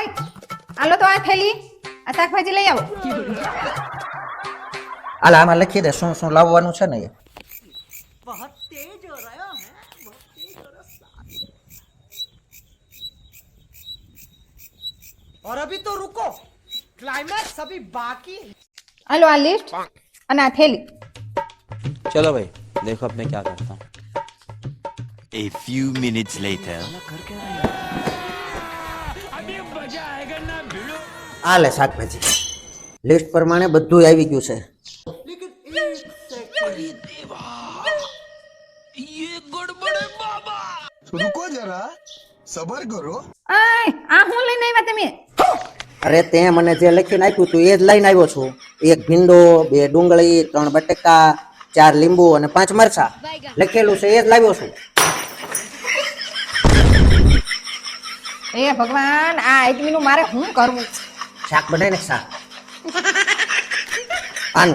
ઓય આલો તો આ થેલી આ શાકભાજી લઈ આવો હાલ આમાં લખી દે શું શું લાવવાનું છે ને એ और अभी तो रुको क्लाइमैक्स अभी बाकी है આલો આ લિસ્ટ અને આ થેલી चलो भाई देखो अब मैं क्या करता हूँ A few minutes later. આ લે શાકભાજી. લિસ્ટ પ્રમાણે બધું આવી ગયું છે. રુકો જરા? સબર કરો. આ હું લઈને આવ્યા તમે? અરે તે મને જે લખીને આપ્યું તું એ જ લઈને આવ્યો છું. એક ભીંડો બે ડુંગળી ત્રણ બટેકા ચાર લીંબુ અને પાંચ મરચા. લખેલું છે એ જ લાવ્યો છું. એ ભગવાન આ આઈટમી નું મારે શું કરવું? Sak bener nih sak. An